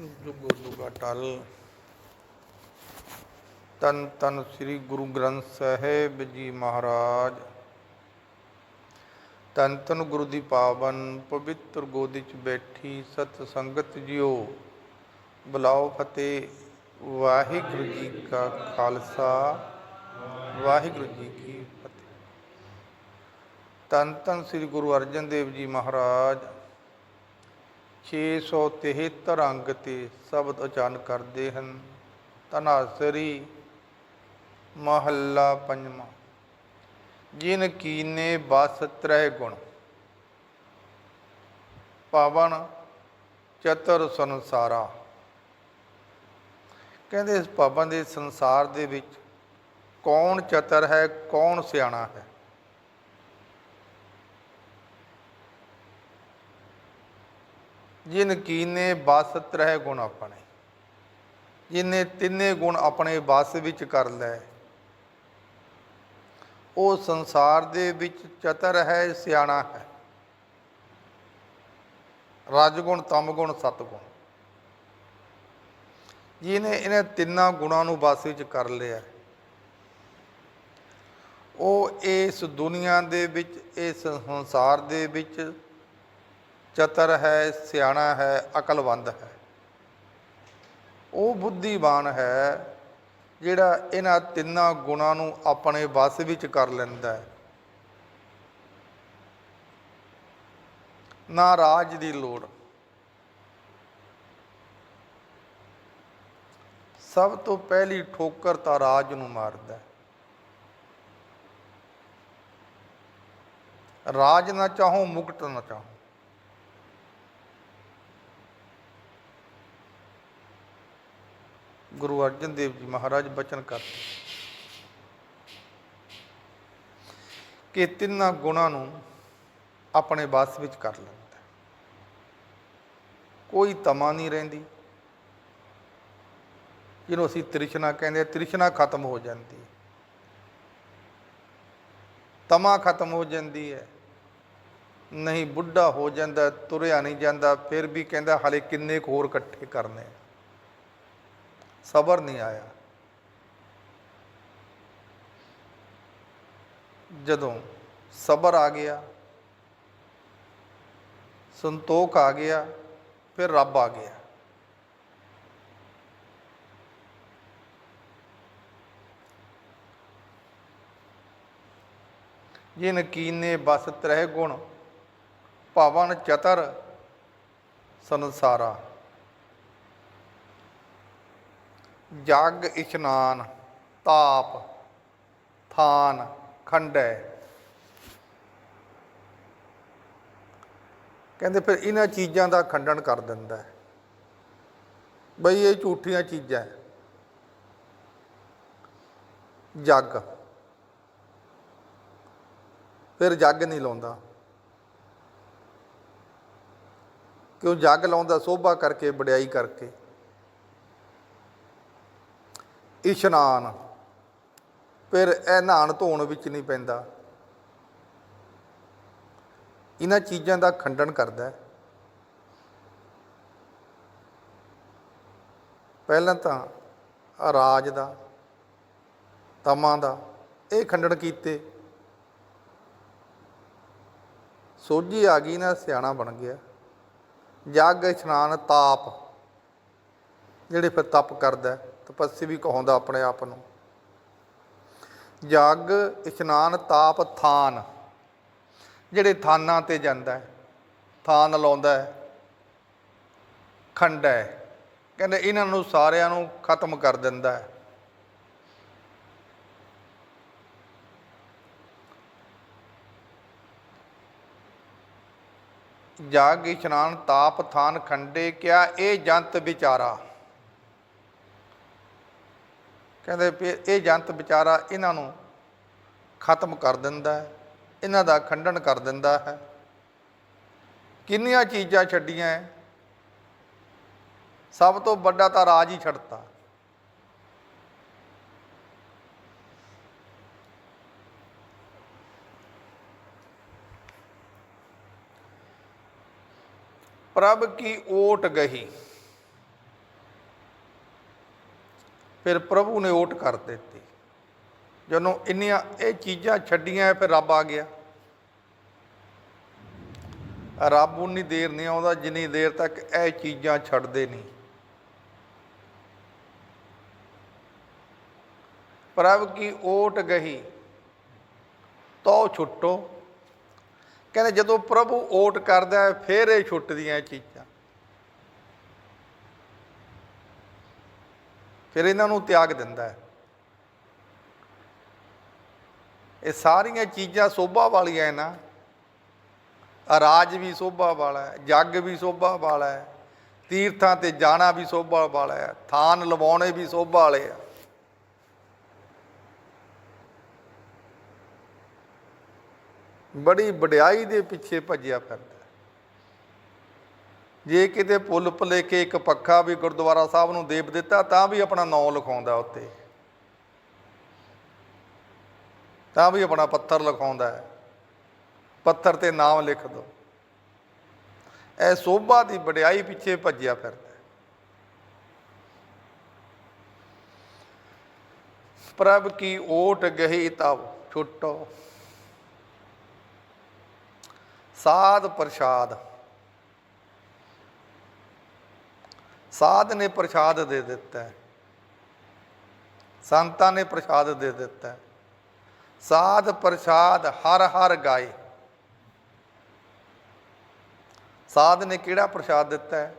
ਗੁਰੂ ਜੁਗਾ ਟਲ। ਤਨ ਤਨ ਸ੍ਰੀ ਗੁਰੂ ਗ੍ਰੰਥ ਸਾਹਿਬ ਜੀ ਮਹਾਰਾਜ। ਤਨ ਤਨ ਗੁਰੂ ਦੀ ਪਾਵਨ ਪਵਿੱਤਰ ਗੋਦੀ ਚ ਬੈਠੀ ਸਤ ਸੰਗਤ ਜਿਓ। ਬੁਲਾਓ ਫਤਿਹ। ਵਾਹਿਗੁਰੂ ਜੀ ਕਾ ਖਾਲਸਾ। ਵਾਹਿਗੁਰੂ ਜੀ ਕੀ ਫਤਿਹ। ਤਨ ਤਨ ਸ੍ਰੀ ਗੁਰੂ ਅਰਜਨ ਦੇਵ ਜੀ ਮਹਾਰਾਜ। 673 ਅੰਗ ਤੇ ਸ਼ਬਦ ਉਚਾਰਨ ਕਰਦੇ ਹਨ। ਤਨਾਸਰੀ ਮਹੱਲਾ ਪੰਜਵਾਂ। ਜਿਨ ਕੀਨੇ ਬਸ ਤ੍ਰੈ ਗੁਣ, ਪਵਨ ਚਤੁਰ ਸੰਸਾਰਾ। ਕਹਿੰਦੇ ਇਸ ਪਵਨ ਦੇ ਸੰਸਾਰ ਦੇ ਵਿੱਚ ਕੌਣ ਚਤਰ ਹੈ, ਕੌਣ ਸਿਆਣਾ ਹੈ? ਜਿਨ ਕੀਨੇ ਬਸ ਤ੍ਰੈ ਗੁਣ ਆਪਣੇ, ਜਿਨੇ ਤਿੰਨੇ ਗੁਣ ਆਪਣੇ ਬਸ ਵਿੱਚ ਕਰ ਲੈ। ਉਹ ਸੰਸਾਰ ਦੇ ਵਿੱਚ ਚਤਰ ਹੈ, ਸਿਆਣਾ ਹੈ। ਰਜਗੁਣ, ਤਮਗੁਣ, ਸਤਗੁਣ। ਜਿਹਨੇ ਇਹਨਾਂ ਤਿੰਨਾਂ ਗੁਣਾਂ ਨੂੰ ਬਸ ਵਿੱਚ ਕਰ ਲਿਆ। ਉਹ ਇਸ ਦੁਨੀਆ ਦੇ ਵਿੱਚ, ਇਸ ਸੰਸਾਰ ਦੇ ਵਿੱਚ ਚਤਰ ਹੈ, ਸਿਆਣਾ ਹੈ, ਅਕਲਵੰਦ ਹੈ। ਉਹ ਬੁੱਧੀਵਾਨ ਹੈ, ਜਿਹੜਾ ਇਹਨਾਂ ਤਿੰਨਾਂ ਗੁਣਾਂ ਨੂੰ ਆਪਣੇ ਵਸ ਵਿੱਚ ਕਰ ਲੈਂਦਾ ਹੈ। ਨਾ ਰਾਜ ਦੀ ਲੋੜ। ਸਭ ਤੋਂ ਪਹਿਲੀ ਠੋਕਰ ਤਾਂ ਰਾਜ ਨੂੰ ਮਾਰਦਾ ਹੈ। ਰਾਜ ਨਾ ਚਾਹੋ, ਮੁਕਤ ਨਾ ਚਾਹੋ। ਗੁਰੂ ਅਰਜਨ ਦੇਵ ਜੀ ਮਹਾਰਾਜ ਬਚਨ ਕਰਦੇ ਕਿ ਤਿੰਨਾਂ ਗੁਣਾਂ ਨੂੰ ਆਪਣੇ ਬਸ ਵਿੱਚ ਕਰ ਲੈਂਦਾ ਕੋਈ ਤਮਾ ਨਹੀਂ ਰਹਿੰਦੀ। ਜਿਹਨੂੰ ਅਸੀਂ ਤ੍ਰਿਸ਼ਨਾ ਕਹਿੰਦੇ ਤ੍ਰਿਸ਼ਨਾ ਖਤਮ ਹੋ ਜਾਂਦੀ ਹੈ। ਤਮਾ ਖਤਮ ਹੋ ਜਾਂਦੀ ਹੈ। ਨਹੀਂ ਬੁੱਢਾ ਹੋ ਜਾਂਦਾ, ਤੁਰਿਆ ਨਹੀਂ ਜਾਂਦਾ, ਫਿਰ ਵੀ ਕਹਿੰਦਾ, ਹਲੇ ਕਿੰਨੇ ਕੁ ਹੋਰ ਇਕੱਠੇ ਕਰਨੇ ਸਬਰ ਨਹੀਂ ਆਇਆ। ਜਦੋਂ ਸਬਰ ਆ ਗਿਆ, ਸੰਤੋਖ ਆ ਗਿਆ, ਫਿਰ ਰੱਬ ਆ ਗਿਆ। ਜੇ ਨਕੀਨੇ ਬਸ ਤ੍ਰਹਿ ਗੁਣ, ਭਵਨ ਚਤਰ ਸੰਸਾਰਾ। ਜਗ ਇਸ਼ਨਾਨ, ਤਾਪ, ਥਾਨ, ਖੰਡੈ। ਕਹਿੰਦੇ ਫਿਰ ਇਹਨਾਂ ਚੀਜ਼ਾਂ ਦਾ ਖੰਡਨ ਕਰ ਦਿੰਦਾ ਹੈ। ਬਈ ਇਹ ਝੂਠੀਆਂ ਚੀਜ਼ਾਂ ਜੱਗ। ਫਿਰ ਜੱਗ ਨਹੀਂ ਲਾਉਂਦਾ। ਕਿਉਂ ਜੱਗ ਲਾਉਂਦਾ? ਸੋਭਾ ਕਰਕੇ, ਵਡਿਆਈ ਕਰਕੇ। ਇਸ਼ਨਾਨ। ਫਿਰ ਇਹ ਨਹਾਣ ਧੋਣ ਵਿੱਚ ਨਹੀਂ ਪੈਂਦਾ। ਇਹਨਾਂ ਚੀਜ਼ਾਂ ਦਾ ਖੰਡਨ ਕਰਦਾ ਹੈ। ਪਹਿਲਾਂ ਤਾਂ ਰਾਜ ਦਾ ਤਮਾਂ ਦਾ ਇਹ ਖੰਡਨ ਕੀਤੇ। ਸੋਝੀ ਆ ਗਈ ਨਾ ਸਿਆਣਾ ਬਣ ਗਿਆ। ਜਗ ਇਸ਼ਨਾਨ ਤਾਪ ਜਿਹੜੇ ਫਿਰ ਤਪ ਕਰਦਾ ਹੈ, ਤਪੱਸੀ ਵੀ ਕਹਾਉਂਦਾ ਆਪਣੇ ਆਪ ਨੂੰ। ਜਗ, ਇਸ਼ਨਾਨ, ਤਾਪ, ਥਾਨ, ਜਿਹੜੇ ਥਾਨਾਂ ਤੇ ਜਾਂਦਾ ਹੈ, ਥਾਨ ਲਾਉਂਦਾ ਹੈ, ਖੰਡ ਹੈ, ਕਹਿੰਦੇ ਇਹਨਾਂ ਨੂੰ ਸਾਰਿਆਂ ਨੂੰ ਖਤਮ ਕਰ ਦਿੰਦਾ ਹੈ। ਜਾਗ, ਇਸ਼ਨਾਨ, ਤਾਪ, ਥਾਨ, ਖੰਡੇ ਕਿਆ ਇਹ ਜੰਤ ਵਿਚਾਰਾ। ਕਹਿੰਦੇ ਵੀ ਇਹ ਜੰਤ ਵਿਚਾਰਾ ਇਹਨਾਂ ਨੂੰ ਖਤਮ ਕਰ ਦਿੰਦਾ ਹੈ, ਇਹਨਾਂ ਦਾ ਖੰਡਨ ਕਰ ਦਿੰਦਾ ਹੈ। ਕਿੰਨੀਆਂ ਚੀਜ਼ਾਂ ਛੱਡੀਆਂ ਸਭ ਤੋਂ ਵੱਡਾ ਤਾਂ ਰਾਜ ਹੀ ਛੱਡਤਾ। ਪ੍ਰਭ ਕੀ ਓਟ ਗਹੀ? ਫਿਰ ਪ੍ਰਭੂ ਨੇ ਓਟ ਕਰ ਦਿੱਤੀ। ਜਦੋਂ ਇੰਨੀਆਂ ਇਹ ਚੀਜ਼ਾਂ ਛੱਡੀਆਂ, ਫਿਰ ਰੱਬ ਆ ਗਿਆ। ਰੱਬ ਉਨੀ ਦੇਰ ਨਹੀਂ ਆਉਂਦਾ, ਜਿੰਨੀ ਦੇਰ ਤੱਕ ਇਹ ਚੀਜ਼ਾਂ ਛੱਡਦੇ ਨਹੀਂ। ਪ੍ਰਭ ਕੀ ਓਟ ਗਈ ਤੋ ਛੁੱਟੋ। ਕਹਿੰਦੇ ਜਦੋਂ ਪ੍ਰਭੂ ਓਟ ਕਰਦਾ ਹੈ, ਫਿਰ ਇਹ ਛੁੱਟਦੀਆਂ ਇਹ ਚੀਜ਼ਾਂ। ਫਿਰ ਇਹਨਾਂ ਨੂੰ ਤਿਆਗ ਦਿੰਦਾ ਹੈ। ਇਹ ਸਾਰੀਆਂ ਚੀਜ਼ਾਂ ਸੋਭਾ ਵਾਲੀਆਂ ਹੈ ਨਾ। ਰਾਜ ਵੀ ਸੋਭਾ ਵਾਲਾ ਹੈ, ਜੱਗ ਵੀ ਸੋਭਾ ਵਾਲਾ ਹੈ, ਤੀਰਥਾਂ ਤੇ ਜਾਣਾ ਵੀ ਸੋਭਾ ਵਾਲਾ ਹੈ, ਥਾਨ ਲਵਾਉਣੇ ਵੀ ਸੋਭਾ ਵਾਲੇ ਆ। ਬੜੀ ਵਡਿਆਈ ਦੇ ਪਿੱਛੇ ਭੱਜਿਆ ਫਿਰਦਾ ਜੇ ਕਿਤੇ ਪੁੱਲ ਕੇ ਇੱਕ ਪੱਖਾ ਵੀ ਗੁਰਦੁਆਰਾ ਸਾਹਿਬ ਨੂੰ ਦੇਵ ਦਿੱਤਾ, ਤਾਂ ਵੀ ਆਪਣਾ ਨਾਮ ਲਿਖਾਉਂਦਾ ਉੱਤੇ ਤਾਂ ਵੀ ਆਪਣਾ ਪੱਥਰ ਲਿਖਾਉਂਦਾ ਹੈ। ਪੱਥਰ ਤੇ ਨਾਮ ਲਿਖ ਦੋ। ਇਹ ਸੋਭਾ ਦੀ ਵਡਿਆਈ ਪਿੱਛੇ ਭੱਜਿਆ ਫਿਰਦਾ ਪ੍ਰਭ ਕੀ ਓਟ ਗਈ ਤਬ ਛੁੱਟੋ। ਸਾਧ ਪ੍ਰਸ਼ਾਦ। ਸਾਧ ਨੇ ਪ੍ਰਸ਼ਾਦ ਦੇ ਦਿੱਤਾ ਸੰਤਾਂ ਨੇ ਪ੍ਰਸ਼ਾਦ ਦੇ ਦਿੱਤਾ ਸਾਧ ਪ੍ਰਸ਼ਾਦ ਹਰ ਹਰ ਗਾਏ। ਸਾਧ ਨੇ ਕਿਹੜਾ ਪ੍ਰਸ਼ਾਦ ਦਿੱਤਾ ਹੈ?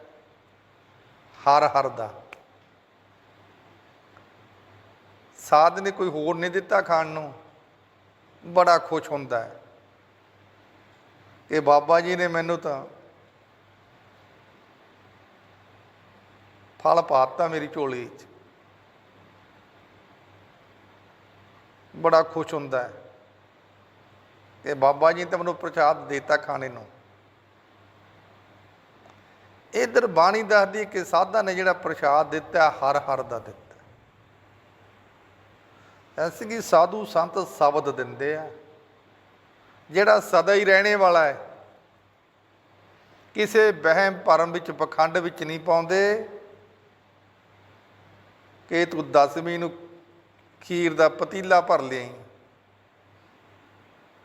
ਹਰ ਹਰ ਦਾ। ਸਾਧ ਨੇ ਕੋਈ ਹੋਰ ਨਹੀਂ ਦਿੱਤਾ ਖਾਣ ਨੂੰ? ਬੜਾ ਖੁਸ਼ ਹੁੰਦਾ ਹੈ। ਕਿ ਬਾਬਾ ਜੀ ਨੇ ਮੈਨੂੰ ਤਾਂ ਫਲ ਪਾਤਾ ਮੇਰੀ ਝੋਲੀ 'ਚ ਬੜਾ ਖੁਸ਼ ਹੁੰਦਾ ਹੈ ਕਿ ਬਾਬਾ ਜੀ ਨੇ ਤਾਂ ਮੈਨੂੰ ਪ੍ਰਸ਼ਾਦ ਦਿੱਤਾ ਖਾਣੇ ਨੂੰ। ਇਧਰ ਬਾਣੀ ਦੱਸਦੀ ਕਿ ਸਾਧਾ ਨੇ ਜਿਹੜਾ ਪ੍ਰਸ਼ਾਦ ਦਿੱਤਾ, ਹਰ ਹਰ ਦਾ ਦਿੱਤਾ। ਐਸੇ ਕਿ ਸਾਧੂ ਸੰਤ ਸ਼ਬਦ ਦਿੰਦੇ ਆ। ਜਿਹੜਾ ਸਦਾ ਹੀ ਰਹਿਣੇ ਵਾਲਾ ਹੈ, ਕਿਸੇ ਵਹਿਮ ਭਰਮ ਵਿੱਚ, ਪਖੰਡ ਵਿੱਚ ਨਹੀਂ ਪਾਉਂਦੇ। ਕਿ ਤੂੰ ਦਸਵੀਂ ਨੂੰ ਖੀਰ ਦਾ ਪਤੀਲਾ ਭਰ ਲਿਆਈ।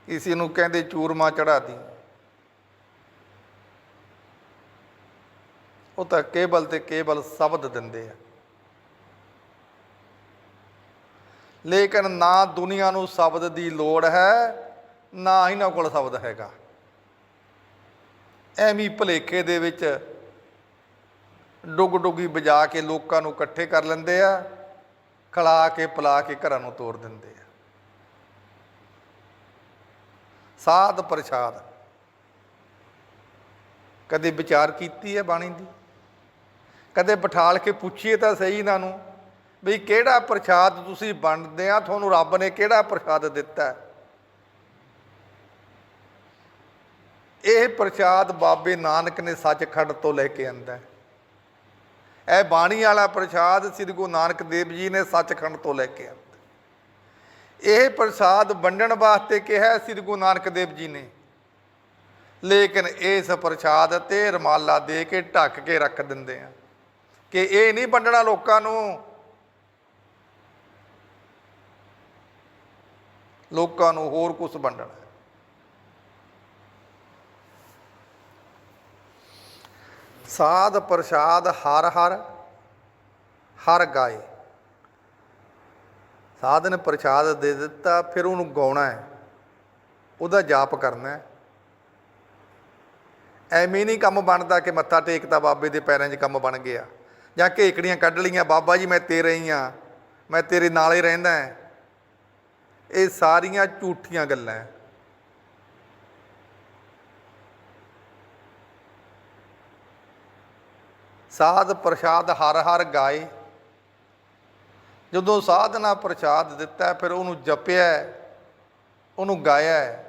ਕਿਸੇ ਨੂੰ ਕਹਿੰਦੇ ਚੂਰਮਾ ਚੜਾ ਦੀ। ਉਹ ਤਾਂ ਕੇਵਲ ਤੇ ਕੇਵਲ ਸ਼ਬਦ ਦਿੰਦੇ ਆ। ਲੇਕਿਨ ਨਾ ਦੁਨੀਆ ਨੂੰ ਸ਼ਬਦ ਦੀ ਲੋੜ ਹੈ, ਨਾ ਇਹਨਾਂ ਕੋਲ ਸ਼ਬਦ ਹੈਗਾ। ਐਵੇਂ ਭਲੇਖੇ ਦੇ ਵਿੱਚ ਡੁੱਗ ਡੁੱਗੀ ਵਜਾ ਕੇ ਲੋਕਾਂ ਨੂੰ ਇਕੱਠੇ ਕਰ ਲੈਂਦੇ ਆ, ਖਲਾ ਕੇ, ਪਲਾ ਕੇ ਘਰਾਂ ਨੂੰ ਤੋੜ ਦਿੰਦੇ ਆ। ਸਾਧ ਪ੍ਰਸ਼ਾਦ। ਕਦੇ ਵਿਚਾਰ ਕੀਤੀ ਹੈ ਬਾਣੀ ਦੀ? ਕਦੇ ਬਿਠਾਲ ਕੇ ਪੁੱਛੀਏ ਤਾਂ ਸਹੀ ਇਹਨਾਂ ਨੂੰ ਵੀ ਕਿਹੜਾ ਪ੍ਰਸ਼ਾਦ ਤੁਸੀਂ ਵੰਡਦੇ ਆ, ਤੁਹਾਨੂੰ ਰੱਬ ਨੇ ਕਿਹੜਾ ਪ੍ਰਸ਼ਾਦ ਦਿੱਤਾ ਇਹ ਪ੍ਰਸ਼ਾਦ ਬਾਬੇ ਨਾਨਕ ਨੇ ਸੱਚਖੰਡ ਤੋਂ ਲੈ ਕੇ ਆਂਦਾ ਹੈ। ਇਹ ਬਾਣੀ ਵਾਲਾ ਪ੍ਰਸ਼ਾਦ ਸ੍ਰੀ ਗੁਰੂ ਨਾਨਕ ਦੇਵ ਜੀ ਨੇ ਸੱਚਖੰਡ ਤੋਂ ਲੈ ਕੇ ਆਂਦਾ ਇਹ ਪ੍ਰਸ਼ਾਦ ਵੰਡਣ ਵਾਸਤੇ ਕਿਹਾ ਸ੍ਰੀ ਗੁਰੂ ਨਾਨਕ ਦੇਵ ਜੀ ਨੇ। ਲੇਕਿਨ ਇਸ ਪ੍ਰਸ਼ਾਦ ਤੇ ਰਮਾਲਾ ਦੇ ਕੇ ਢੱਕ ਕੇ ਰੱਖ ਦਿੰਦੇ ਆ ਕਿ ਇਹ ਨਹੀਂ ਵੰਡਣਾ ਲੋਕਾਂ ਨੂੰ। ਲੋਕਾਂ ਨੂੰ ਹੋਰ ਕੁਝ ਵੰਡਣਾ। ਸਾਧ ਪ੍ਰਸ਼ਾਦ ਹਰ ਹਰ ਹਰ ਗਾਏ। ਸਾਧਨ ਪ੍ਰਸ਼ਾਦ ਦੇ ਦਿੱਤਾ, ਫਿਰ ਉਹਨੂੰ ਗਾਉਣਾ ਹੈ। ਉਹਦਾ ਜਾਪ ਕਰਨਾ ਹੈ। ਐਵੇਂ ਨਹੀਂ ਕੰਮ ਬਣਦਾ ਕਿ ਮੱਥਾ ਟੇਕਤਾ ਬਾਬੇ ਦੇ ਪੈਰਾਂ 'ਚ ਕੰਮ ਬਣ ਗਿਆ। ਜਾਂ ਘੇਕੜੀਆਂ ਕੱਢ ਲਈਆਂ, ਬਾਬਾ ਜੀ ਮੈਂ ਤੇਰੇ ਹੀ ਆ ਮੈਂ ਤੇਰੇ ਨਾਲੇ ਰਹਿੰਦਾ ਇਹ ਸਾਰੀਆਂ ਝੂਠੀਆਂ ਗੱਲਾਂ ਸਾਧ ਪ੍ਰਸ਼ਾਦ ਹਰ ਹਰ ਗਾਏ। ਜਦੋਂ ਸਾਧ ਨਾਲ ਪ੍ਰਸ਼ਾਦ ਦਿੱਤਾ, ਫਿਰ ਉਹਨੂੰ ਜਪਿਆ, ਉਹਨੂੰ ਗਾਇਆ।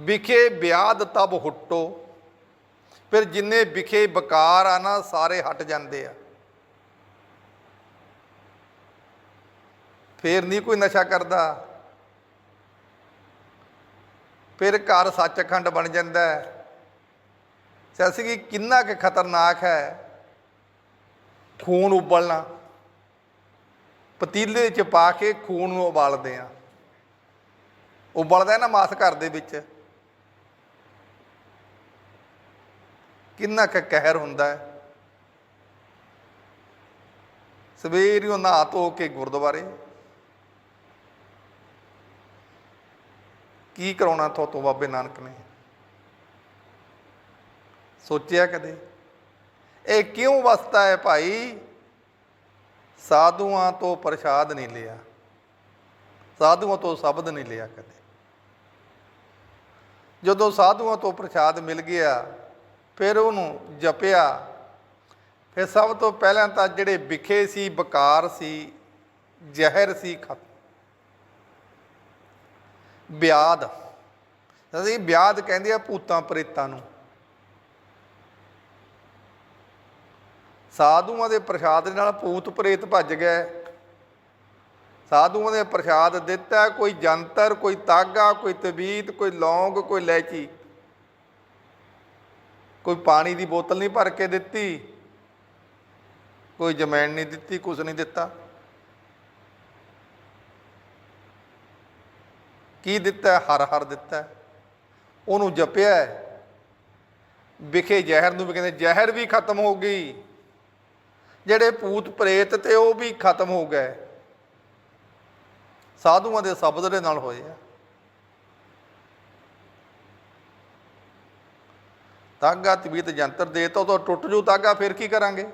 ਵਿਖੇ ਬਿਆਦ ਤਬ ਹੁੱਟੋ। ਫਿਰ ਜਿੰਨੇ ਵਿਖੇ ਬਕਾਰ ਆ ਨਾ, ਸਾਰੇ ਹਟ ਜਾਂਦੇ ਆ। ਫੇਰ ਨਹੀਂ ਕੋਈ ਨਸ਼ਾ ਕਰਦਾ। ਫਿਰ ਘਰ ਸੱਚਖੰਡ ਬਣ ਜਾਂਦਾ। ਹੈ ਸੈਸੀ ਕਿ ਕਿੰਨਾ ਕਿ ਖਤਰਨਾਕ ਹੈ ਖੂਨ ਉਬਲਣਾ? ਪਤੀਲੇ 'ਚ ਪਾ ਕੇ ਖੂਨ ਨੂੰ ਉਬਾਲਦੇ ਆ ਉਬਲਦਾ ਨਾ ਮਾਸ ਘਰ ਦੇ ਵਿੱਚ। ਕਿੰਨਾ ਕੁ ਕਹਿਰ ਹੁੰਦਾ ਹੈ। ਸਵੇਰ ਹੀ ਉਹ ਨਹਾ ਧੋ ਕੇ ਗੁਰਦੁਆਰੇ। ਕੀ ਕਰਾਉਣਾ ਥੋ ਤੋਂ ਬਾਬੇ ਨਾਨਕ ਨੇ? ਸੋਚਿਆ ਕਦੇ? ਇਹ ਕਿਉਂ ਵਸਤਾ ਹੈ ਭਾਈ? ਸਾਧੂਆਂ ਤੋਂ ਪ੍ਰਸ਼ਾਦ ਨਹੀਂ ਲਿਆ। ਸਾਧੂਆਂ ਤੋਂ ਸ਼ਬਦ ਨਹੀਂ ਲਿਆ ਕਦੇ। ਜਦੋਂ ਸਾਧੂਆਂ ਤੋਂ ਪ੍ਰਸ਼ਾਦ ਮਿਲ ਗਿਆ, ਫਿਰ ਉਹਨੂੰ ਜਪਿਆ। ਫਿਰ ਸਭ ਤੋਂ ਪਹਿਲਾਂ ਤਾਂ ਜਿਹੜੇ ਵਿਖੇ ਸੀ, ਬਕਾਰ ਸੀ, ਜ਼ਹਿਰ ਸੀ, ਖਤ। ਬਿਆਦ ਅਸੀਂ ਬਿਆਦ ਕਹਿੰਦੇ ਆ ਭੂਤਾਂ ਪ੍ਰੇਤਾਂ ਨੂੰ। ਸਾਧੂਆਂ ਦੇ ਪ੍ਰਸ਼ਾਦ ਦੇ ਨਾਲ ਭੂਤ ਪ੍ਰੇਤ ਭੱਜ ਗਏ। ਸਾਧੂਆਂ ਨੇ ਪ੍ਰਸ਼ਾਦ ਦਿੱਤਾ, ਕੋਈ ਜੰਤਰ, ਕੋਈ ਤਾਗਾ, ਕੋਈ ਤਵੀਤ, ਕੋਈ ਲੌਂਗ, ਕੋਈ ਲੈਚੀ। ਕੋਈ ਪਾਣੀ ਦੀ ਬੋਤਲ ਨਹੀਂ ਭਰ ਕੇ ਦਿੱਤੀ, ਕੋਈ ਜਮੈਣ ਨਹੀਂ ਦਿੱਤੀ ਕੁਝ ਨਹੀਂ ਦਿੱਤਾ। ਕੀ ਦਿੱਤਾ? ਹਰ ਹਰ ਦਿੱਤਾ। ਉਹਨੂੰ ਜਪਿਆ। ਵਿਖੇ ਜ਼ਹਿਰ ਨੂੰ ਵੀ ਕਹਿੰਦੇ, ਜ਼ਹਿਰ ਵੀ ਖਤਮ ਹੋ ਗਈ। ਜਿਹੜੇ ਭੂਤ ਪ੍ਰੇਤ ਤੇ ਉਹ ਵੀ ਖਤਮ ਹੋ ਗਏ। ਸਾਧੂਆਂ ਦੇ ਸ਼ਬਦ ਦੇ ਨਾਲ ਹੋਏ ਆ। ਤਾਗਾ ਤਬੀਤ ਜੰਤਰ ਦੇ ਤਾ ਉਹ ਟੁੱਟ ਜੂ ਤਾਗਾ, ਫਿਰ ਕੀ ਕਰਾਂਗੇ?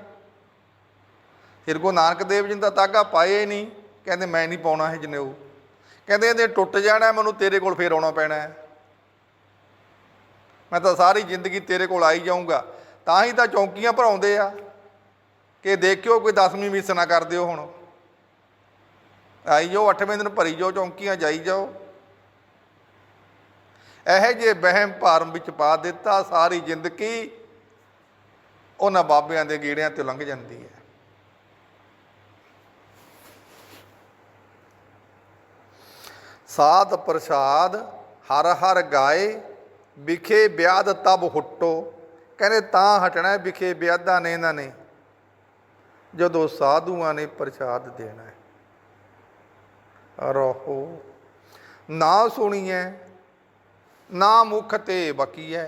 ਫਿਰ ਗੁਰੂ ਨਾਨਕ ਦੇਵ ਜੀ ਨੇ ਤਾਂ ਤਾਗਾ ਪਾਏ ਨਹੀਂ। ਕਹਿੰਦੇ, ਮੈਂ ਨਹੀਂ ਪਾਉਣਾ ਹੈ ਜਨੇਊ। ਕਹਿੰਦੇ, ਇਹਦੇ ਟੁੱਟ ਜਾਣਾ, ਮੈਨੂੰ ਤੇਰੇ ਕੋਲ ਫੇਰ ਆਉਣਾ ਪੈਣਾ ਹੈ। ਮੈਂ ਤਾਂ ਸਾਰੀ ਜ਼ਿੰਦਗੀ ਤੇਰੇ ਕੋਲ ਆਈ ਜਾਊਂਗਾ। ਤਾਂ ਹੀ ਤਾਂ ਚੌਂਕੀਆਂ ਭਰਾਉਂਦੇ ਆ। ਕਿ ਦੇਖਿਓ ਕੋਈ 10ਵੀਂ ਮਿਸ ਨਾ ਕਰ ਦਿਓ ਹੁਣ। ਆਈ ਜਾਓ 8ਵੇਂ ਦਿਨ ਭਰੀ ਜਾਓ, ਚੌਂਕੀਆਂ ਜਾਈ ਜਾਓ। ਇਹੋ ਜੇ ਵਹਿਮ ਭਰਮ ਵਿੱਚ ਪਾ ਦਿੱਤਾ, ਸਾਰੀ ਜ਼ਿੰਦਗੀ ਉਹਨਾਂ ਬਾਬਿਆਂ ਦੇ ਗੇੜਿਆਂ ਤੇ ਲੰਘ ਜਾਂਦੀ ਹੈ। ਸਾਧ ਪ੍ਰਸਾਦ ਹਰ ਹਰ ਗਾਏ, ਵਿਖੇ ਵਿਆਦ ਤਬ ਹੁੱਟੋ। ਕਹਿੰਦੇ ਤਾਂ ਹਟਣਾ, ਵਿਖੇ ਵਿਆਦਾਂ ਨੇ ਇਹਨਾਂ ਨੇ। ਜਦੋਂ ਸਾਧੂਆਂ ਨੇ ਪ੍ਰਸਾਦ ਦੇਣਾ ਹੈ। ਰਹੋ। ਨਾ ਸੁਣੀਐ, ਨਾ ਮੁਖ ਤੇ ਬਕੀਐ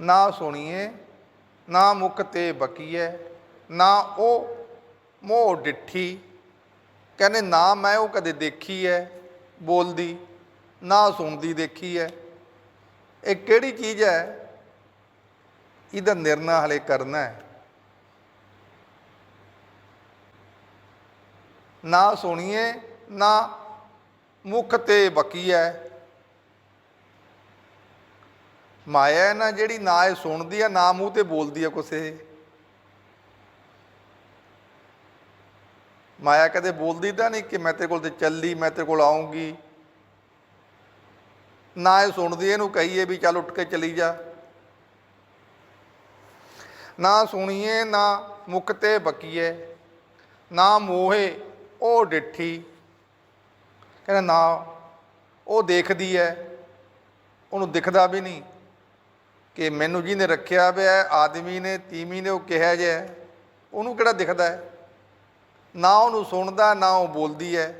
ਨਾ ਸੁਣੀਏ ਨਾ ਮੁਖ ਤੇ ਬਕੀਐ ਨਾ ਉਹ ਮੋਹ ਡਿੱਠੀ। ਕਹਿੰਦੇ, ਨਾ ਮੈਂ ਉਹ ਕਦੇ ਦੇਖੀ ਐ ਬੋਲਦੀ, ਨਾ ਸੁਣਦੀ ਦੇਖੀ ਐ ਇਹ ਕਿਹੜੀ ਚੀਜ਼ ਹੈ? ਇਹਦਾ ਨਿਰਣਾ ਹਲੇ ਕਰਨਾ ਹੈ ਨਾ ਸੁਣੀਏ ਨਾ ਮੁਖ ਤੇ ਬਕੀ ਹੈ ਮਾਇਆ ਹੈ ਨਾ ਜਿਹੜੀ ਨਾ ਇਹ ਸੁਣਦੀ ਹੈ ਨਾ ਮੂੰਹ ਤੇ ਬੋਲਦੀ ਹੈ ਕੁਛ ਮਾਇਆ ਕਦੇ ਬੋਲਦੀ ਤਾਂ ਨਹੀਂ ਕਿ ਮੈਂ ਤੇਰੇ ਕੋਲ ਤੇ ਚੱਲੀ ਮੈਂ ਤੇਰੇ ਕੋਲ ਆਉਂਗੀ ਨਾ ਇਹ ਸੁਣਦੀ ਇਹਨੂੰ ਕਹੀਏ ਵੀ ਚੱਲ ਉੱਠ ਕੇ ਚਲੀ ਜਾ ਨਾ ਸੁਣੀਏ ਨਾ ਮੁਖ ਤੇ ਬਕੀਏ ਨਾ ਮੋਹੇ ਉਹ ਡਿੱਠੀ। ਕਹਿੰਦਾ ਨਾ ਉਹ ਦੇਖਦੀ ਹੈ ਉਹਨੂੰ ਦਿਖਦਾ ਵੀ ਨਹੀਂ ਕਿ ਮੈਨੂੰ ਜਿਹਨੇ ਰੱਖਿਆ ਪਿਆ ਹੈ, ਆਦਮੀ ਨੇ ਤੀਵੀਂ ਨੇ ਉਹ ਕਿਹਾ ਜਿਹਾ ਉਹਨੂੰ ਕਿਹੜਾ ਦਿਖਦਾ ਹੈ ਨਾ ਉਹਨੂੰ ਸੁਣਦਾ ਨਾ ਉਹ ਬੋਲਦੀ ਹੈ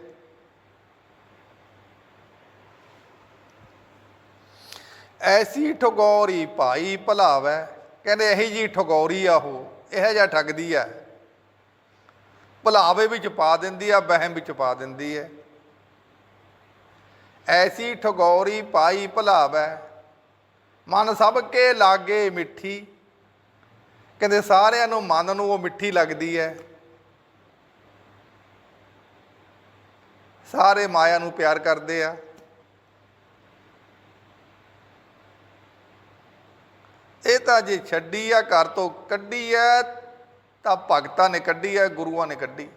ਐਸੀ ਠਗੋਰੀ ਭਾਈ ਭਲਾਵੈ ਕਹਿੰਦੇ ਇਹੀ ਜੀ ਠਗੌਰੀ ਆ ਉਹ, ਇਹੋ ਜਿਹਾ ਠੱਗਦੀ ਆ। ਭੁਲਾਵੇ ਵਿੱਚ ਪਾ ਦਿੰਦੀ ਆ, ਵਹਿਮ ਵਿੱਚ ਪਾ ਦਿੰਦੀ ਹੈ ਐਸੀ ਠਗੌਰੀ ਪਾਈ ਭਲਾਵੈ, ਮਨ ਸਭ ਕੇ ਲਾਗੇ ਮਿੱਠੀ। ਕਹਿੰਦੇ ਸਾਰਿਆਂ ਨੂੰ ਮਨ ਨੂੰ ਉਹ ਮਿੱਠੀ ਲੱਗਦੀ ਹੈ ਸਾਰੇ ਮਾਇਆ ਨੂੰ ਪਿਆਰ ਕਰਦੇ ਆ। ਇਹ ਤਾਂ ਜੇ ਛੱਡੀ ਆ, ਘਰ ਤੋਂ ਕੱਢੀ ਐ ਤਾਂ ਭਗਤਾਂ ਨੇ ਕੱਢੀ ਐ ਗੁਰੂਆਂ ਨੇ ਕੱਢੀ।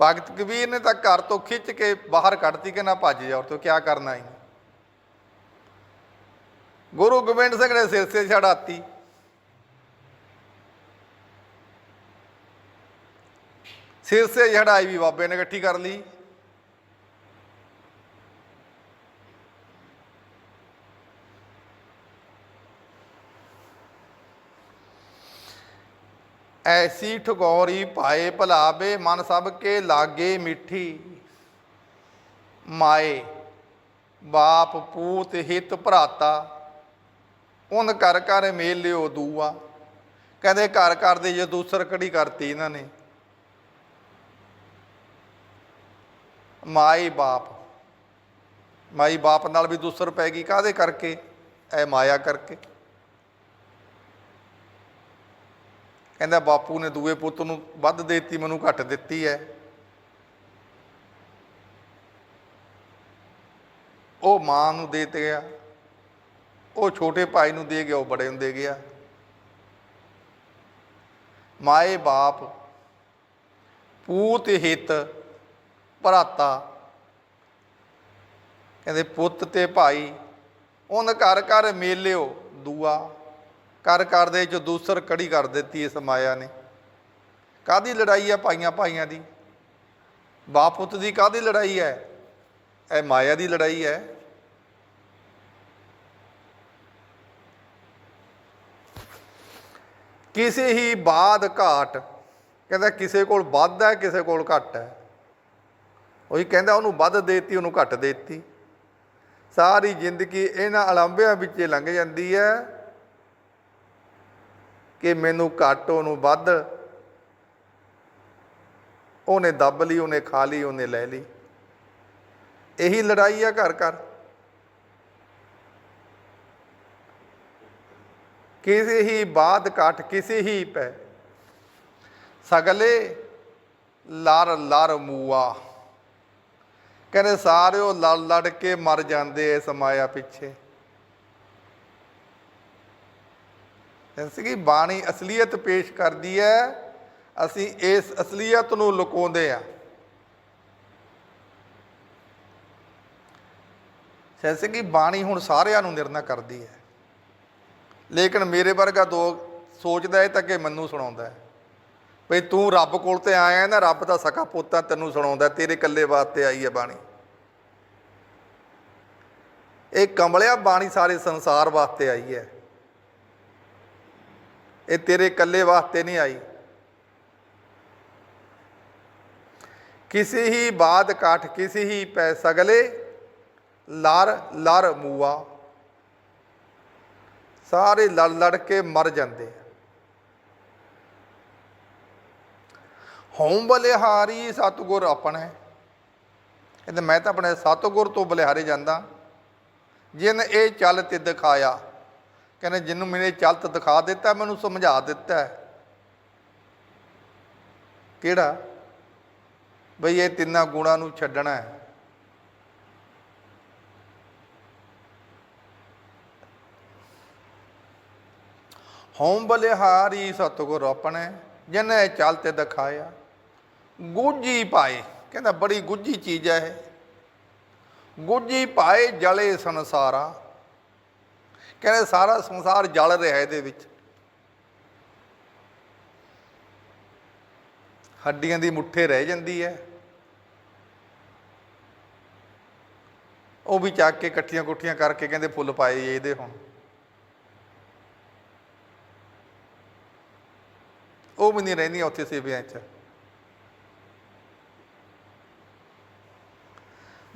ਭਗਤ ਕਬੀਰ ਨੇ ਤਾਂ ਘਰ ਤੋਂ ਖਿੱਚ ਕੇ ਬਾਹਰ ਕੱਢਤੀ ਕਿ ਨਾ ਭੱਜ ਜਾ ਤੋ ਕੀ ਕਰਨਾ ਹੈ ਗੁਰੂ ਗੋਬਿੰਦ ਸਿੰਘ ਨੇ ਸਿਰ ਸੇ ਛੜਾਤੀ ਸਿਰ ਸੇ ਛੜਾਈ ਵੀ ਬਾਬੇ ਨੇ ਇਕੱਠੀ ਕਰ ਲਈ। ਐਸੀ ਠਗੋਰੀ ਪਾਏ ਭਲਾਵੇ, ਮਨ ਸਭ ਕੇ ਲਾਗੇ ਮਿੱਠੀ। ਮਾਏ, ਬਾਪ ਪੂਤ ਹਿਤ ਭਰਾਤਾ। ਉਨ ਘਰ ਕਰ ਮੇਲਿਓ ਦੂਆ। ਕਹਿੰਦੇ ਘਰ ਘਰ ਦੇ ਜੇ ਦੂਸਰ ਕੜੀ ਕਰਤੀ ਇਹਨਾਂ ਨੇ। ਮਾਈ ਬਾਪ। ਮਾਈ ਬਾਪ ਨਾਲ ਵੀ ਦੂਸਰ ਪੈ ਗਈ। ਕਾਦੇ ਕਰਕੇ? ਐ ਮਾਇਆ ਕਰਕੇ। ਕਹਿੰਦਾ ਬਾਪੂ ਨੇ ਦੂਏ ਪੁੱਤ ਨੂੰ ਵੱਧ ਦੇਤੀ, ਮੈਨੂੰ ਘੱਟ ਦਿੱਤੀ ਹੈ ਉਹ ਮਾਂ ਨੂੰ ਦੇ ਤੇ ਗਿਆ। ਉਹ ਛੋਟੇ ਭਾਈ ਨੂੰ ਦੇ ਗਿਆ, ਉਹ ਬੜੇ ਨੂੰ ਦੇ ਗਿਆ। ਮਾਏ ਬਾਪ, ਪੂਤ ਹਿਤ ਭਰਾਤਾ। ਕਹਿੰਦੇ ਪੁੱਤ ਤੇ ਭਾਈ, ਉਹਨ ਘਰ ਘਰ ਮੇਲਿਓ ਦੂਆ। ਕਰ ਕਰ ਦੇ ਜੋ ਦੂਸਰ ਕੜੀ ਕਰ ਦਿੱਤੀ ਇਸ ਮਾਇਆ ਨੇ। ਕਾਦੀ ਲੜਾਈ ਹੈ ਭਾਈਆਂ ਭਾਈਆਂ ਦੀ? ਬਾਪ ਪੁੱਤ ਦੀ ਕਾਦੀ ਲੜਾਈ ਹੈ? ਇਹ ਮਾਇਆ ਦੀ ਲੜਾਈ ਹੈ। ਕਿਸੇ ਹੀ ਬਾਦ ਘਾਟ, ਕਹਿੰਦਾ ਕਿਸੇ ਕੋਲ ਵੱਧ ਹੈ, ਕਿਸੇ ਕੋਲ ਘੱਟ ਹੈ। ਉਹੀ ਕਹਿੰਦਾ ਉਹਨੂੰ ਵੱਧ ਦੇਤੀ, ਉਹਨੂੰ ਘੱਟ ਦੇਤੀ। ਸਾਰੀ ਜ਼ਿੰਦਗੀ ਇਹਨਾਂ ਅਲੰਬਿਆਂ ਵਿੱਚ ਲੰਘ ਜਾਂਦੀ ਹੈ। ਕਿ ਮੈਨੂੰ ਘੱਟ ਉਹਨੂੰ ਵੱਧ ਉਹਨੇ ਦੱਬ ਲਈ, ਉਹਨੇ ਖਾ ਲਈ, ਉਹਨੇ ਲੈ ਲਈ। ਇਹੀ ਲੜਾਈ ਆ ਘਰ ਘਰ। ਕਿਸੇ ਹੀ ਬਾਦ ਕਾਟ ਕਿਸੇ ਹੀ ਪੈ। ਸਗਲੇ ਲੜ ਲੜ ਮੂਆ। ਕਹਿੰਦੇ ਸਾਰੇ ਉਹ ਲੜ ਲੜ ਕੇ ਮਰ ਜਾਂਦੇ ਇਸ ਮਾਇਆ ਪਿੱਛੇ। ਇਸ ਕੀ ਬਾਣੀ ਅਸਲੀਅਤ ਪੇਸ਼ ਕਰਦੀ ਹੈ, ਅਸੀਂ ਇਸ ਅਸਲੀਅਤ ਨੂੰ ਲੁਕਾਉਂਦੇ ਆ ਜੈਸੇ ਕਿ ਬਾਣੀ ਹੁਣ ਸਾਰਿਆਂ ਨੂੰ ਨਿਰਣਾ ਕਰਦੀ ਹੈ। ਲੇਕਿਨ ਮੇਰੇ ਵਰਗਾ ਦੋ ਸੋਚਦਾ ਹੈ ਤਾਂ ਕਿ ਮੈਨੂੰ ਸੁਣਾਉਂਦਾ ਹੈ। ਭਈ ਤੂੰ ਰੱਬ ਕੋਲ ਤੇ ਆਇਆ ਨਾ, ਰੱਬ ਦਾ ਸਕਾ ਪੋਤਾ ਤੈਨੂੰ ਸੁਣਾਉਂਦਾ ਤੇਰੇ ਇਕੱਲੇ ਵਾਸਤੇ ਆਈ ਹੈ ਬਾਣੀ। ਇਹ ਕਮਲਿਆ ਬਾਣੀ ਸਾਰੇ ਸੰਸਾਰ ਵਾਸਤੇ ਆਈ ਹੈ। ਇਹ ਤੇਰੇ ਇਕੱਲੇ ਵਾਸਤੇ ਨਹੀਂ ਆਈ। ਕਿਸੇ ਹੀ ਬਾਦ ਕਾਠ, ਕਿਸੇ ਹੀ ਪੈ ਸਗਲੇ ਲੜ ਲੜ ਮੂਆ। ਸਾਰੇ ਲੜ ਲੜ ਕੇ ਮਰ ਜਾਂਦੇ ਆ। ਹਉ ਬਲਿਹਾਰੀ ਸਤਗੁਰ ਆਪਣਾ। ਕਹਿੰਦੇ ਮੈਂ ਤਾਂ ਆਪਣੇ ਸਤਗੁਰ ਤੋਂ ਬਲਿਹਾਰੇ ਜਾਂਦਾ। ਜਿਨ ਇਹ ਚੱਲ ਤੇ ਦਿਖਾਇਆ ਕਹਿੰਦੇ ਜਿਹਨੂੰ ਮੈਨੇ ਚਲਤ ਦਿਖਾ ਦਿੱਤਾ, ਮੈਨੂੰ ਸਮਝਾ ਦਿੱਤਾ ਕਿਹੜਾ? ਬਈ ਇਹ ਤਿੰਨਾਂ ਗੁਣਾਂ ਨੂੰ ਛੱਡਣਾ ਹੈ। ਹਉ ਬਲਿਹਾਰੀ ਸਤਗੁਰ ਆਪਣੇ ਜਿਨੇ ਚਲ ਤੇ ਦਿਖਾਇਆ ਗੁੱਜੀ ਪਾਏ। ਕਹਿੰਦਾ ਬੜੀ ਗੁੱਜੀ ਚੀਜ਼ ਹੈ ਇਹ। ਗੁੱਜੀ ਪਾਏ ਜਲੇ ਸੰਸਾਰਾ ਕਹਿੰਦੇ ਸਾਰਾ ਸੰਸਾਰ ਜਲ ਰਿਹਾ ਇਹਦੇ ਵਿੱਚ। ਹੱਡੀਆਂ ਦੀ ਮੁੱਠੇ ਰਹਿ ਜਾਂਦੀ ਹੈ। ਉਹ ਵੀ ਚੱਕ ਕੇ ਇਕੱਠੀਆਂ ਕੁੱਠੀਆਂ ਕਰਕੇ ਕਹਿੰਦੇ ਫੁੱਲ ਪਾਏ ਇਹਦੇ ਹੁਣ। ਉਹ ਵੀ ਨਹੀਂ ਰਹਿੰਦੀਆਂ ਉੱਥੇ ਸੇਵਿਆਂ 'ਚ।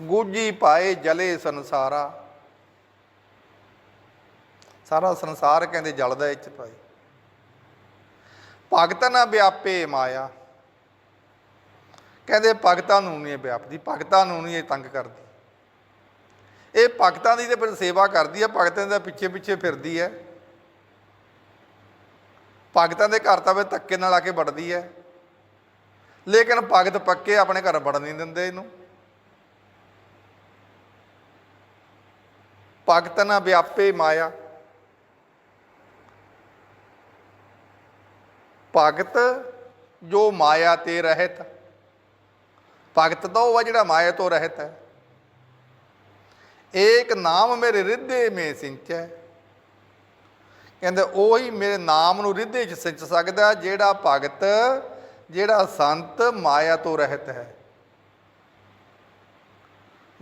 ਗੋਜੀ ਪਾਏ ਜਲੇ ਸੰਸਾਰਾ। ਸਾਰਾ ਸੰਸਾਰ ਕਹਿੰਦੇ ਜਲਦਾ ਇਹ 'ਚ ਭਾਈ। ਭਗਤ ਨਾ ਵਿਆਪੇ ਮਾਇਆ। ਕਹਿੰਦੇ ਭਗਤਾਂ ਨੂੰ ਨਹੀਂ ਇਹ ਵਿਆਪਦੀ, ਭਗਤਾਂ ਨੂੰ ਨਹੀਂ ਇਹ ਤੰਗ ਕਰਦੀ। ਇਹ ਭਗਤਾਂ ਦੀ ਤੇ ਫਿਰ ਸੇਵਾ ਕਰਦੀ ਹੈ ਭਗਤਾਂ ਦੇ ਪਿੱਛੇ ਪਿੱਛੇ ਫਿਰਦੀ ਹੈ ਭਗਤਾਂ ਦੇ ਘਰ ਤਾਂ ਵੇ ਧੱਕੇ ਨਾਲ ਆ ਕੇ ਵੜਦੀ ਹੈ ਲੇਕਿਨ ਭਗਤ ਪੱਕੇ ਆਪਣੇ ਘਰ ਵੜਨ ਨਹੀਂ ਦਿੰਦੇ ਇਹਨੂੰ। ਭਗਤ ਨਾ ਵਿਆਪੇ ਮਾਇਆ। ਭਗਤ ਜੋ ਮਾਇਆ ਤੇ ਰਹਿਤ। ਭਗਤ ਤਾਂ ਉਹ ਆ ਜਿਹੜਾ ਮਾਇਆ ਤੋਂ ਰਹਿਤ ਹੈ। ਏਕ ਨਾਮ ਮੇਰੇ ਰਿੱਧੇ ਮੇ ਸਿੰਚੈ। ਕਹਿੰਦੇ ਉਹੀ ਮੇਰੇ ਨਾਮ ਨੂੰ ਰਿੱਧੇ 'ਚ ਸਿੰਚ ਸਕਦਾ ਜਿਹੜਾ ਭਗਤ, ਜਿਹੜਾ ਸੰਤ ਮਾਇਆ ਤੋਂ ਰਹਿਤ ਹੈ।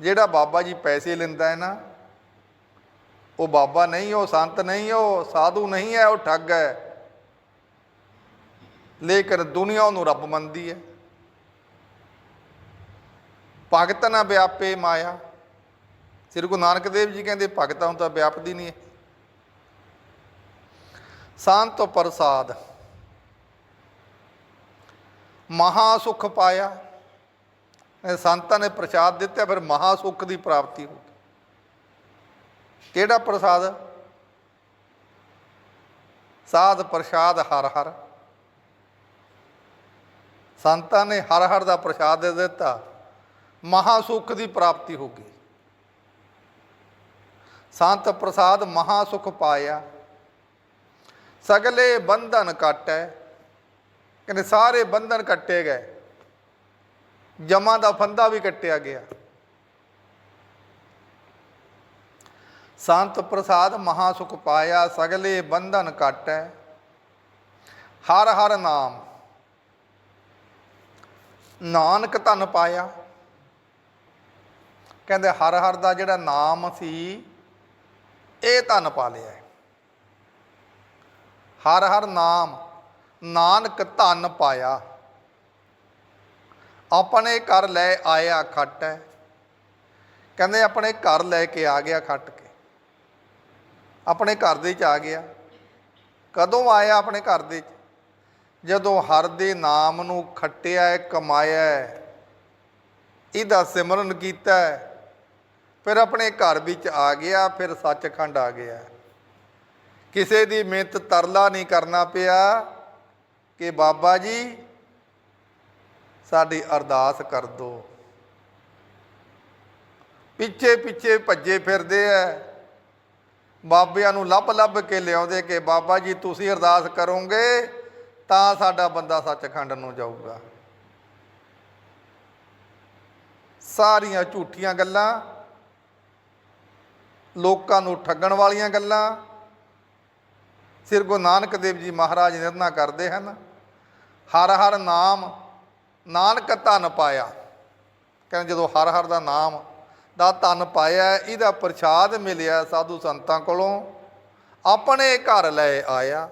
ਜਿਹੜਾ ਬਾਬਾ ਜੀ ਪੈਸੇ ਲੈਂਦਾ ਹੈ ਨਾ, ਉਹ ਬਾਬਾ ਨਹੀਂ, ਉਹ ਸੰਤ ਨਹੀਂ, ਉਹ ਸਾਧੂ ਨਹੀਂ ਹੈ, ਉਹ ਠੱਗ ਹੈ। ਲੇਕਿਨ ਦੁਨੀਆ ਉਹਨੂੰ ਰੱਬ ਮੰਨਦੀ ਹੈ। ਭਗਤ ਨਾ ਵਿਆਪੇ ਮਾਇਆ। ਸ੍ਰੀ ਗੁਰੂ ਨਾਨਕ ਦੇਵ ਜੀ ਕਹਿੰਦੇ, ਭਗਤਾਂ ਨੂੰ ਤਾਂ ਵਿਆਪਦੀ ਨਹੀਂ ਹੈ। ਸੰਤ ਪ੍ਰਸਾਦ। ਮਹਾ ਸੁਖ ਪਾਇਆ ਸੰਤਾਂ ਨੇ ਪ੍ਰਸਾਦ ਦਿੱਤਾ, ਫਿਰ ਮਹਾ ਸੁਖ ਦੀ ਪ੍ਰਾਪਤੀ ਹੋ ਗਈ। ਕਿਹੜਾ ਪ੍ਰਸਾਦ? ਸਾਧ ਪ੍ਰਸਾਦ ਹਰ ਹਰ। ਸੰਤਾਂ ਨੇ ਹਰ ਹਰ ਦਾ ਪ੍ਰਸਾਦ ਦੇ ਦਿੱਤਾ। ਮਹਾ ਸੁਖ ਦੀ ਪ੍ਰਾਪਤੀ ਹੋ ਗਈ। ਸੰਤ ਪ੍ਰਸਾਦ ਮਹਾ ਸੁਖ ਪਾਇਆ। ਸਗਲੇ ਬੰਧਨ ਕੱਟੈ ਕਹਿੰਦੇ ਸਾਰੇ ਬੰਧਨ ਕੱਟੇ ਗਏ। ਜਮਾ ਦਾ ਫੰਦਾ ਵੀ ਕੱਟਿਆ ਗਿਆ। ਸੰਤ ਪ੍ਰਸਾਦ ਮਹਾ ਸੁਖ ਪਾਇਆ। ਸਗਲੇ ਬੰਧਨ ਕੱਟੈ ਹਰ ਹਰ ਨਾਮ। ਨਾਨਕ ਧਨ ਪਾਇਆ। ਕਹਿੰਦੇ ਹਰ ਹਰ ਦਾ ਜਿਹੜਾ ਨਾਮ ਸੀ, ਇਹ ਧਨ ਪਾ ਲਿਆ ਹਰ ਹਰ ਨਾਮ, ਨਾਨਕ ਧਨ ਪਾਇਆ। ਆਪਣੇ ਘਰ ਲੈ ਆਇਆ ਖੱਟ ਹੈ। ਕਹਿੰਦੇ ਆਪਣੇ ਘਰ ਲੈ ਕੇ ਆ ਗਿਆ ਖੱਟ ਕੇ। ਆਪਣੇ ਘਰ ਦੇ ਚ ਆ ਗਿਆ। ਕਦੋਂ ਆਇਆ ਆਪਣੇ ਘਰ ਦੇ ਚ ਜਦੋਂ ਹਰ ਦੇ ਨਾਮ ਨੂੰ ਖੱਟਿਆ ਹੈ, ਕਮਾਇਆ ਹੈ, ਇਹਦਾ ਸਿਮਰਨ ਕੀਤਾ ਹੈ, ਫਿਰ ਆਪਣੇ ਘਰ ਵਿੱਚ ਆ ਗਿਆ, ਫਿਰ ਸੱਚਖੰਡ ਆ ਗਿਆ। ਕਿਸੇ ਦੀ ਮਿਹਨਤ ਤਰਲਾ ਨਹੀਂ ਕਰਨਾ ਪਿਆ ਕਿ ਬਾਬਾ ਜੀ, ਸਾਡੀ ਅਰਦਾਸ ਕਰ ਦੋ। ਪਿੱਛੇ ਪਿੱਛੇ ਭੱਜੇ ਫਿਰਦੇ ਐ ਬਾਬਿਆਂ ਨੂੰ ਲੱਭ ਲੱਭ ਕੇ ਲਿਆਉਂਦੇ ਕਿ ਬਾਬਾ ਜੀ, ਤੁਸੀਂ ਅਰਦਾਸ ਕਰੋਗੇ ਤਾਂ ਸਾਡਾ ਬੰਦਾ ਸੱਚਖੰਡ ਨੂੰ ਜਾਊਗਾ। ਸਾਰੀਆਂ ਝੂਠੀਆਂ ਗੱਲਾਂ, ਲੋਕਾਂ ਨੂੰ ਠੱਗਣ ਵਾਲੀਆਂ ਗੱਲਾਂ, ਸ਼੍ਰੀ ਗੁਰੂ ਨਾਨਕ ਦੇਵ ਜੀ ਮਹਾਰਾਜ ਨਿਰਣਾ ਕਰਦੇ ਹਨ। ਹਰ ਹਰ ਨਾਮ, ਨਾਨਕ ਧਨ ਪਾਇਆ। ਕਹਿੰਦੇ ਜਦੋਂ ਹਰ ਹਰ ਦਾ ਨਾਮ ਦਾ ਧਨ ਪਾਇਆ, ਇਹਦਾ ਪ੍ਰਸ਼ਾਦ ਮਿਲਿਆ ਸਾਧੂ ਸੰਤਾਂ ਕੋਲੋਂ, ਆਪਣੇ ਘਰ ਲੈ ਆਇਆ।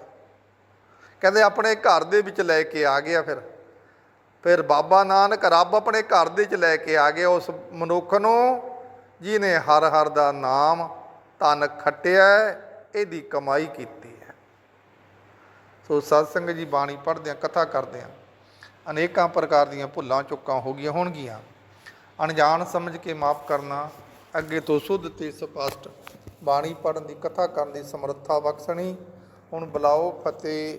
ਕਹਿੰਦੇ ਆਪਣੇ ਘਰ ਦੇ ਵਿੱਚ ਲੈ ਕੇ ਆ ਗਿਆ ਫਿਰ। ਫਿਰ ਬਾਬਾ ਨਾਨਕ ਰੱਬ ਆਪਣੇ ਘਰ ਦੇ ਵਿੱਚ ਲੈ ਕੇ ਆ ਗਿਆ। ਉਸ ਮਨੁੱਖ ਨੂੰ ਜਿਹਨੇ ਹਰ ਹਰ ਦਾ ਨਾਮ ਧਨ ਖੱਟਿਆ, ਇਹਦੀ ਕਮਾਈ ਕੀਤੀ ਹੈ। ਸੋ ਸਤਸੰਗ ਜੀ ਬਾਣੀ ਪੜ੍ਹਦੇ ਆ ਕਥਾ ਕਰਦੇ ਆ ਅਨੇਕਾਂ ਪ੍ਰਕਾਰ ਦੀਆਂ ਭੁੱਲਾਂ, ਚੁੱਕਾਂ ਹੋ ਗਈਆਂ ਹੋਣਗੀਆਂ। ਅਣਜਾਣ ਸਮਝ ਕੇ ਮਾਫ ਕਰਨਾ, ਅੱਗੇ ਤੋਂ ਸੁੱਧ ਤੇ ਸਪਸ਼ਟ ਬਾਣੀ ਪੜ੍ਹਨ ਦੀ, ਕਥਾ ਕਰਨ ਦੀ ਸਮਰੱਥਾ ਬਖਸ਼ਣੀ, ਹੁਣ ਬੁਲਾਓ ਫਤਿਹ